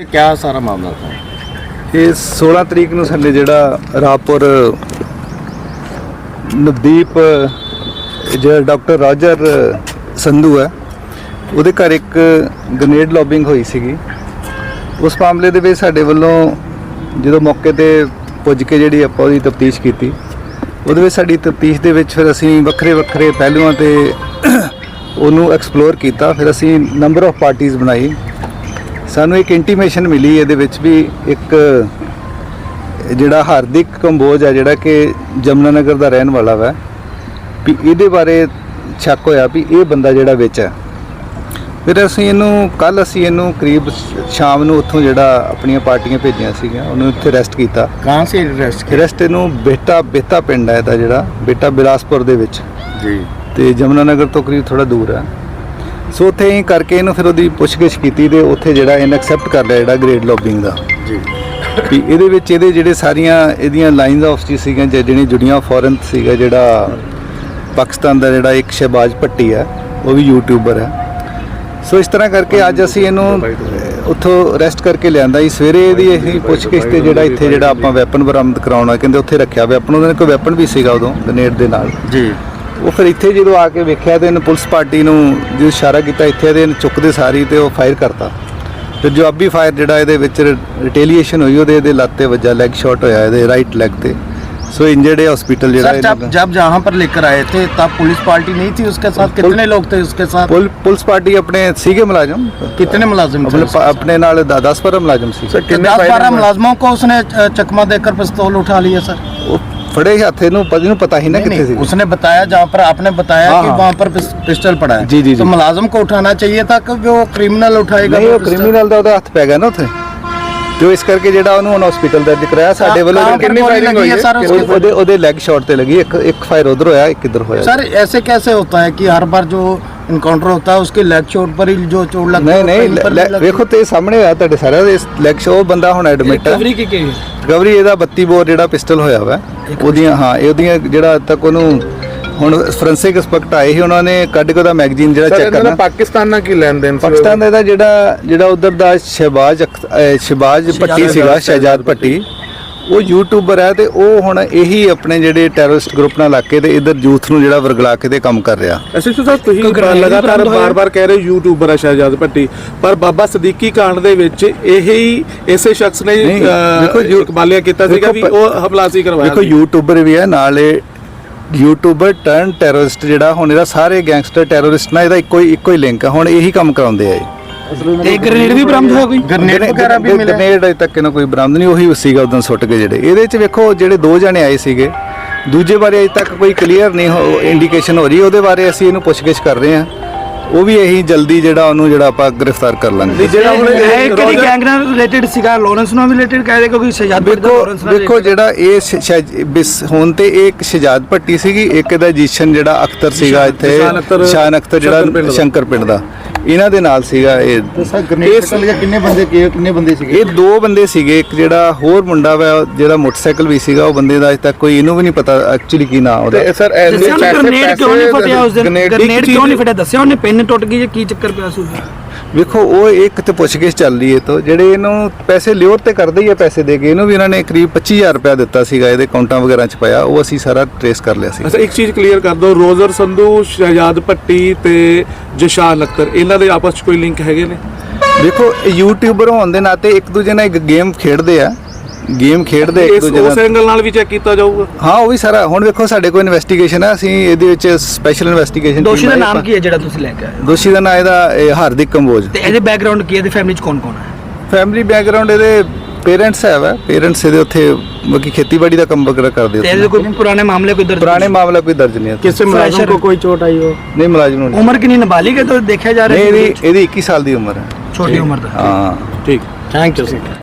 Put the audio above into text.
ਇਹ ਕਿਆ ਸਾਰਾ ਮਾਮਲਾ ਹੈ ਇਹ 16 ਤਰੀਕ ਨੂੰ ਸਾਡੇ ਜਿਹੜਾ ਰਾਪੁਰ, ਨਵਦੀਪ, ਜਿਹੜਾ ਡਾਕਟਰ ਰਾਜਰ ਸੰਧੂ ਹੈ, ਉਹਦੇ ਘਰ ਇੱਕ ਗ੍ਰੇਨੇਡ ਲੌਬਿੰਗ ਹੋਈ ਸੀਗੀ। ਉਸ ਮਾਮਲੇ ਦੇ ਵਿੱਚ ਸਾਡੇ ਵੱਲੋਂ ਜਦੋਂ ਮੌਕੇ ਤੇ ਪੁੱਜ ਕੇ ਜਿਹੜੀ ਆਪਾਂ ਉਹਦੀ ਤਫਤੀਸ਼ ਕੀਤੀ, ਉਹਦੇ ਵਿੱਚ ਸਾਡੀ ਤਫਤੀਸ਼ ਦੇ ਵਿੱਚ ਫਿਰ ਅਸੀਂ ਵੱਖਰੇ ਵੱਖਰੇ ਪਹਿਲੂਆਂ ਤੇ ਉਹਨੂੰ ਐਕਸਪਲੋਰ ਕੀਤਾ, ਫਿਰ ਅਸੀਂ ਨੰਬਰ ਆਫ ਪਾਰਟੀਆਂ ਬਣਾਈ। ਸਾਨੂੰ ਇੱਕ ਇੰਟੀਮੇਸ਼ਨ ਮਿਲੀ ਇਹਦੇ ਵਿੱਚ ਵੀ ਇੱਕ ਜਿਹੜਾ ਹਾਰਦਿਕ ਕੰਬੋਜ ਹੈ ਜਿਹੜਾ ਕਿ ਜਮਨਾ ਨਗਰ ਦਾ ਰਹਿਣ ਵਾਲਾ ਵਾ ਵੀ ਇਹਦੇ ਬਾਰੇ ਸ਼ੱਕ ਹੋਇਆ ਵੀ ਇਹ ਬੰਦਾ ਜਿਹੜਾ ਵਿੱਚ ਹੈ ਫਿਰ ਅਸੀਂ ਇਹਨੂੰ ਕੱਲ ਅਸੀਂ ਇਹਨੂੰ ਕਰੀਬ ਸ਼ਾਮ ਨੂੰ ਉੱਥੋਂ ਜਿਹੜਾ ਆਪਣੀਆਂ ਪਾਰਟੀਆਂ ਭੇਜੀਆਂ ਸੀਗੀਆਂ ਉਹਨੂੰ ਉੱਥੇ ਰੈਸਟ ਕੀਤਾ। ਕਾਂ ਸੇ ਰੈਸਟ ਕੀਤਾ? ਰੈਸਟ ਇਹਨੂੰ ਬੇਟਾ ਬੇਤਾ ਪਿੰਡ ਹੈ ਇਹਦਾ ਜਿਹੜਾ ਬੇਟਾ ਬਿਲਾਸਪੁਰ ਦੇ ਵਿੱਚ। ਜੀ। ਤੇ ਜਮਨਾ ਨਗਰ ਤੋਂ ਕਰੀਬ ਥੋੜਾ ਦੂਰ ਹੈ ਸੋ ਉੱਥੇ ਹੀ ਕਰਕੇ ਇਹਨੂੰ ਫਿਰ ਉਹਦੀ ਪੁੱਛਗਿੱਛ ਕੀਤੀ ਤੇ ਉੱਥੇ ਜਿਹੜਾ ਇਹਨੇ ਐਕਸੈਪਟ ਕਰ ਲਿਆ ਜਿਹੜਾ ਗ੍ਰੇਡ ਲੌਬਿੰਗ ਦਾ। जी ਵੀ ਇਹਦੇ ਵਿੱਚ ਇਹਦੇ ਜਿਹੜੇ ਸਾਰੀਆਂ ਇਹਦੀਆਂ ਲਾਈਨਸ ਆਫ ਜੀ ਸੀਗੀਆਂ ਜਿ- ਜਿਹੜੀਆਂ ਜੁੜੀਆਂ ਫੋਰਨ ਸੀਗਾ ਜਿਹੜਾ ਪਾਕਿਸਤਾਨ ਦਾ ਜਿਹੜਾ ਇੱਕ ਸ਼ਹਿਬਾਜ਼ ਭੱਟੀ ਹੈ ਉਹ ਵੀ ਯੂਟਿਊਬਰ ਹੈ। ਸੋ ਇਸ ਤਰ੍ਹਾਂ ਕਰਕੇ ਅੱਜ ਅਸੀਂ ਇਹਨੂੰ ਉੱਥੋਂ ਅਰੈਸਟ ਕਰਕੇ ਲਿਆਂਦਾ ਜੀ। ਸਵੇਰੇ ਇਹਦੀ ਅਸੀਂ ਪੁੱਛਗਿੱਛ ਤੇ ਜਿਹੜਾ ਇੱਥੇ ਜਿਹੜਾ ਆਪਾਂ ਵੈਪਨ ਬਰਾਮਦ ਕਰਾਉਣਾ ਕਹਿੰਦੇ ਉੱਥੇ ਰੱਖਿਆ। ਵੈਪਨ ਉਹਦੇ ਨਾਲ ਕੋਈ ਵੈਪਨ ਵੀ ਸੀਗਾ ਉਦੋਂ ਗ੍ਰੇਨੇਡ ਦੇ ਨਾਲ। जी ਉਹ ਫਿਰ ਇੱਥੇ ਜਦੋਂ ਆ ਕੇ ਵੇਖਿਆ ਤੇ ਇਹਨੇ ਪੁਲਿਸ ਪਾਰਟੀ ਨੂੰ ਜਦੋਂ ਇਸ਼ਾਰਾ ਕੀਤਾ ਇੱਥੇ ਤੇ ਇਹਨੇ ਚੁੱਕਦੇ ਸਾਰੀ ਤੇ ਉਹ ਫਾਇਰ ਕਰਤਾ ਤੇ ਜਵਾਬੀ ਫਾਇਰ ਜਿਹੜਾ ਇਹਦੇ ਵਿੱਚ ਰਿਟੇਲੀਏਸ਼ਨ ਹੋਈ ਉਹਦੇ ਇਹਦੇ ਲੱਤ ਤੇ ਵੱਜਾ ਲੈਗ ਸ਼ਾਟ ਹੋਇਆ ਇਹਦੇ ਰਾਈਟ ਲੈਗ ਤੇ ਸੋ ਇੰਜਰਡ ਹੈ ਹਸਪੀਟਲ ਜਿਹੜਾ सर जब ਇਹਦਾ- जब जहाँ पर लेकर आए थे तब पुलिस पार्टी नहीं थी उसके साथ कितने लोग थे उसके साथ ਪੁਲ- ਪੁਲਿਸ ਪਾਰਟੀ ਆਪਣੇ ਸੀਗੇ ਮੁਲਾਜ਼ਮ कितने मुलाजिम थे ਆਪਣੇ ਪਾ- ਆਪਣੇ ਨਾਲ 10 ਪਰ ਮੁਲਾਜ਼ਮ ਸੀ दस बारह मुलाजमों को उसने अ, चकमा देकर पिस्तौल उठा लिया सर फड़े हाथ थे पता नहीं पता ही ना कितने से उसने बताया जहाँ पर आपने बताया हाँ, कि हाँ। वहाँ पर पिस- पिस्टल पड़ा है जी, जी, तो जी। मुलाजम को उठाना चाहिए था कि वो क्रिमिनल ਉਠਾਏਗਾ ਨਹੀਂ ਉਹ ਪਿਸਟਲ? ਕ੍ਰਿਮੀਨਲ ਦਾ ਉਹਦਾ ਹੱਥ ਪੈ ਗਿਆ ਨਾ ਉੱਥੇ ਤੇ ਉਹ ਇਸ ਕਰਕੇ ਜਿਹੜਾ ਉਹਨੂੰ ਹੁਣ ਹਸਪੀਟਲ ਦਰਜ ਕਰਾਇਆ ਸਾਡੇ ਵੱਲੋਂ ਕਾਂ- ਕਾਂ- ਕਿੰਨੀ ਗੋਲੀ firing ਹੋਈ ਹੈ? ਸਰ ਉਹਦੇ- उसके- ਉਹਦੇ ਉਹਦੇ ਲੈਗ ਸ਼ਾਟ ਤੇ ਲੱਗੀ ਇੱਕ ਇੱਕ ਫਾਇਰ ਉਧਰ ਹੋਇਆ ਇੱਕ ਇੱਧਰ ਹੋਇਆ सर ऐसे कैसे होता है कि हर बार जो इनकाउंटर होता है उसके लेग चोट पर ही जो चोट लगती ਨਹੀਂ है ਨਹੀਂ कहीं पर ਲੈ- भी लगती है? ਵੇਖੋ ਤੇ ਸਾਹਮਣੇ ਹੋਇਆ ਤੁਹਾਡੇ ਸਾਰਿਆਂ ਦੇ ਲੈਗ ਸ਼ੋ ਉਹ ਬੰਦਾ ਹੁਣ ਐਡਮਿਟ ਹੈ रिकवरी की की ਰਿਕਵਰੀ ਇਹਦਾ 32 ਬੋਰ ਜਿਹੜਾ ਪਿਸਟਲ ਹੋਇਆ ਵਾ ਉਹਦੀਆਂ ਹਾਂ ਇਹ ਉਹਦੀਆਂ ਜਿਹੜਾ ਅੱਜ ਤੱਕ ਉਹਨੂੰ ਹੁਣ ਫੋਰੈਂਸਿਕ ਐਕਸਪਰਟ ਆਏ ਸੀ ਉਹਨਾਂ ਨੇ ਕੱਢ ਕੇ ਉਹਦਾ ਮੈਗਜ਼ੀਨ ਜਿਹੜਾ ਸਰ ਚੈੱਕ ਇਹਨਾਂ ਦਾ ਕਰਨਾ ਪਾਕਿਸਤਾਨ ਨਾਲ ਕੀ ਲੈਣ ਦੇਣ ਸੀ ਪਾਕਿਸਤਾਨ ਦਾ ਇਹਦਾ ਜਿਹੜਾ ਜਿਹੜਾ ਉਧਰ ਦਾ ਸ਼ਹਿਬਾਜ਼ ਅਖ- ਅਹ ਸ਼ਹਿਬਾਜ਼ ਭੱਟੀ ਸੀਗਾ ਸ਼ਹਿਜਾਦ ਭੱਟੀ ਉਹ ਯੂਟਿਊਬਰ ਹੈ ਤੇ ਉਹ ਹੁਣ ਇਹੀ ਆਪਣੇ ਜਿਹੜੇ ਟੈਰਰਿਸਟ ਗਰੁੱਪ ਨਾਲ ਲੱਗ ਕੇ ਤੇ ਇਧਰ ਯੂਥ ਨੂੰ ਜਿਹੜਾ ਵਰਗਲਾ ਕੇ ਤੇ ਕੰਮ ਕਰ ਰਿਹਾ। ਐਸਐਚਓ ਸਾਹਿਬ ਤੁਸੀਂ ਲਗਾਤਾਰ ਬਾਰ-ਬਾਰ ਕਹਿ ਰਹੇ ਯੂਟਿਊਬਰ ਹੈ ਸ਼ਹਿਜਾਦ ਭੱਟੀ ਪਰ ਬਾਬਾ ਸਦੀਕੀ ਕਾਂਡ ਦੇ ਵਿੱਚ ਇਹੀ ਇਸੇ ਸ਼ਖਸ ਨੇ ਦੇਖੋ, ਇਕਬਾਲਿਆ ਕੀਤਾ ਸੀਗਾ ਵੀ ਉਹ ਹਮਲਾ ਸੀ ਕਰਵਾਇਆ ਦੇਖੋ। ਯੂਟਿਊਬਰ ਵੀ ਹੈ ਨਾਲੇ ਯੂਟਿਊਬਰ ਟਰਨ ਟੈਰਰਿਸਟ ਜਿਹੜਾ ਹੁਣ ਇਹਦਾ ਸਾਰੇ ਗੈਂਗਸਟਰ ਟੈਰਰਿਸਟ ਨਾਲ ਇਹਦਾ ਇੱਕੋ ਹੀ ਇੱਕੋ ਹੀ ਲਿੰਕ ਹੈ ਹੁਣ ਇਹੀ ਕੰਮ ਕਰਾਉਂਦੇ ਆ ਇਹ। ਤੇ ਗ੍ਰੇਨੇਡ ਵੀ ਬਰਾਮਦ ਹੋਇਆ ਕੋਈ? ਗ੍ਰੇਨੇਡ ਵਗੈਰਾ ਵੀ ਮਿਲੇ ਗ੍ਰੇਨੇਡ ਅਜੇ ਤੱਕ ਇਹਨਾਂ ਕੋਈ ਬਰਾਮਦ ਨਹੀਂ ਉਹੀ ਸੀਗਾ ਉਦੋਂ ਸੁੱਟ ਕੇ ਜਿਹੜੇ। ਇਹਦੇ ਵਿੱਚ ਵੇਖੋ ਜਿਹੜੇ ਦੋ ਜਣੇ ਆਏ ਸੀਗੇ ਦੂਜੇ ਬਾਰੇ ਅਜੇ ਤੱਕ ਕੋਈ ਕਲੀਅਰ ਨਹੀਂ ਇੰਡੀਕੇਸ਼ਨ ਹੋ ਰਹੀ ਉਹਦੇ ਬਾਰੇ ਅਸੀਂ ਇਹਨੂੰ ਪੁੱਛਗਿੱਛ ਕਰ ਰਹੇ ਹਾਂ। ਉਹ ਵੀ ਇਹੀ ਜਲਦੀ ਜਿਹੜਾ ਉਹਨੂੰ ਜਿਹੜਾ ਆਪਾਂ ਗ੍ਰਿਫਤਾਰ ਕਰ ਲਾਂਗੇ। ਜਿਹੜਾ ਹੁਣ ਇਹ ਕਿਹੜੀ ਗੈਂਗ ਨਾਲ ਰਿਲੇਟਡ ਸੀਗਾ? ਲਾਰੈਂਸ ਨਾਲ ਵੀ ਰਿਲੇਟਡ ਕਹਿੰਦੇ ਕਿਉਂਕਿ ਸ਼ਹਿਜਾਦ ਭੱਟੀ ਦਾ ਲਾਰੈਂਸ ਨਾਲ ਵੇਖੋ ਜਿਹੜਾ ਇਹ ਬਿਸ- ਹੁਣ ਤੇ ਇਹ ਇੱਕ ਸ਼ਜਾਦ ਭੱਟੀ ਸੀਗੀ ਇੱਕ ਇਹਦਾ ਜੀਸ਼ਨ ਜਿਹੜਾ ਅਖਤਰ ਸੀਗਾ ਇੱਥੇ ਨਿਸ਼ਾਨ ਅਖਤਰ, ਜਿਹੜਾ। ਸ਼ੰਕਰ ਪਿੰਡ ਦਾ। ਇਹਨਾਂ ਦੇ ਨਾਲ ਸੀਗਾ ਇਹ। ਕਿੰਨੇ ਬੰਦੇ ਕਿੰਨੇ ਬੰਦੇ ਸੀਗੇ? ਇਹ ਦੋ ਬੰਦੇ ਸੀਗੇ ਇੱਕ ਜਿਹੜਾ ਹੋਰ ਮੁੰਡਾ ਵਾ ਜਿਹੜਾ ਮੋਟਰਸਾਈਕਲ ਵੀ ਸੀਗਾ ਉਹ ਬੰਦੇ ਦਾ ਅਜੇ ਤੱਕ ਕੋਈ ਇਹਨੂੰ ਵੀ ਨਹੀਂ ਪਤਾ ਐਕਚੁਅਲੀ ਕੀ ਨਾਮ ਉਹਦਾ। ਤੇ ਸਰ ਐਸੇ ਪੈਸੇ ਗ੍ਰੇਨੇਡ ਕਿਉਂ ਨਹੀਂ ਫਟਿਆ ਉਸ ਦਿਨ? ਗ੍ਰੇਨੇਡ ਕਿਉਂ ਨਹੀਂ ਫਟਿਆ? ਦੱਸਿਆ ਉਹਨੇ ਪਿੰਨ ਟੁੱਟ ਗਈ ਜਾਂ ਕੀ ਚੱਕਰ ਪਿਆ ਸੀ? ਵੇਖੋ ਉਹ ਇੱਕ ਤੇ ਪੁੱਛਗਿੱਛ ਚੱਲ ਰਹੀ ਹੈ ਤੋਂ। ਜਿਹੜੇ ਇਹਨੂੰ ਪੈਸੇ ਲਿਓਰ ਤੇ ਕਰਦੇ ਹੀ ਆ ਪੈਸੇ ਦੇ ਕੇ ਇਹਨੂੰ ਵੀ ਇਹਨਾਂ ਨੇ ਕਰੀਬ 25000 ਰੁਪਇਆ ਦਿੱਤਾ ਸੀਗਾ ਇਹਦੇ ਅਕਾਊਂਟਾਂ ਵਗੈਰਾ ਚ ਪਾਇਆ। ਉਹ ਅਸੀਂ ਸਾਰਾ ਟ੍ਰੇਸ ਕਰ ਲਿਆ ਸੀ। ਅੱਛਾ ਇੱਕ ਚੀਜ਼ ਕਲੀਅਰ ਕਰ ਦਿਓ ਰੋਜ਼ਰ ਸੰਧੂ ਸ਼ਹਿਜਾਦ ਭੱਟੀ ਤੇ ਜਸ਼ਾਨ ਅਖਤਰ ਇਹਨਾਂ ਦੇ ਆਪਸ ਚ ਕੋਈ ਲਿੰਕ ਹੈਗੇ ਨੇ? ਦੇਖੋ ਇਹ ਯੂਟਿਊਬਰ ਹੋਣ ਦੇ ਨਾਤੇ ਇੱਕ ਦੂਜੇ ਨਾਲ ਇੱਕ ਗੇਮ ਖੇਡਦੇ ਆ। ਗੇਮ ਖੇਡਦੇ ਇੱਕ ਇਸ ਦੂਜੇ ਉਸ ਨਾਲ। ਐਂਗਲ ਨਾਲ ਵੀ ਚੈੱਕ ਕੀਤਾ ਜਾਊਗਾ? ਹਾਂ ਉਹ ਵੀ ਸਾਰਾ ਹੁਣ ਵੇਖੋ ਸਾਡੇ ਕੋਲ ਇਨਵੈਸਟੀਗੇਸ਼ਨ ਹੈ ਅਸੀਂ ਇਹਦੇ ਵਿੱਚ ਸਪੈਸ਼ਲ ਇਨਵੈਸਟੀਗੇਸ਼ਨ ਦੋਸ਼ੀ ਦਾ ਨਾਮ ਕੀ ਹੈ ਜਿਹੜਾ ਤੁਸੀਂ ਲੈ ਕੇ ਆਏ ਹੋ? ਦੋਸ਼ੀ ਦਾ ਨਾਮ ਇਹਦਾ ਇਹ ਹਾਰਦਿਕ ਕੰਬੋਜ। ਤੇ ਇਹਦੇ ਬੈਕਗ੍ਰਾਉਂਡ ਕੀ ਹੈ? ਇਹਦੀ ਫੈਮਿਲੀ ਚ ਕੌਣ ਕੌਣ ਹੈ? ਫੈਮਿਲੀ ਬੈਕਗ੍ਰਾਉਂਡ ਇਹਦੇ ਪੇਰੈਂਟਸ ਹੈ ਵਾ। ਪੇਰੈਂਟਸ ਇਹਦੇ ਉੱਥੇ ਬਾਕੀ ਖੇਤੀਬਾੜੀ ਦਾ ਕੰਮ ਵਗੈਰਾ ਕਰਦੇ ਤੇ ਇਹਦੇ ਉੱਥੇ ਕੋਈ ਪੁਰਾਣੇ ਮਾਮਲੇ ਕੋਈ ਦਰਜ ਪੁਰਾਣੇ ਮਾਮਲਾ ਕੋਈ ਦਰਜ ਨਹੀਂ ਹੈ। ਕਿਸੇ ਮੁਲਾਜ਼ਮ ਕੋ ਕੋਈ ਚੋਟ ਆਈ ਹੋ ਨਹੀਂ ਮੁਲਾਜ਼ਮ ਨੂੰ ਨਹੀਂ। ਉਮਰ ਕਿੰਨੀ ਨਾਬਾਲਿਗ ਹੈ? ਤਾਂ ਦੇਖਿਆ ਜਾ ਰਿਹਾ ਨਹੀਂ ਹੈ ਇਹਦੀ ਇਹਦੀ 21 ਸਾਲ ਦੀ ਉਮਰ ਹੈ। ਛੋਟੀ ਉਮਰ ਦਾ। ਹਾਂ। ਠੀਕ। Thank you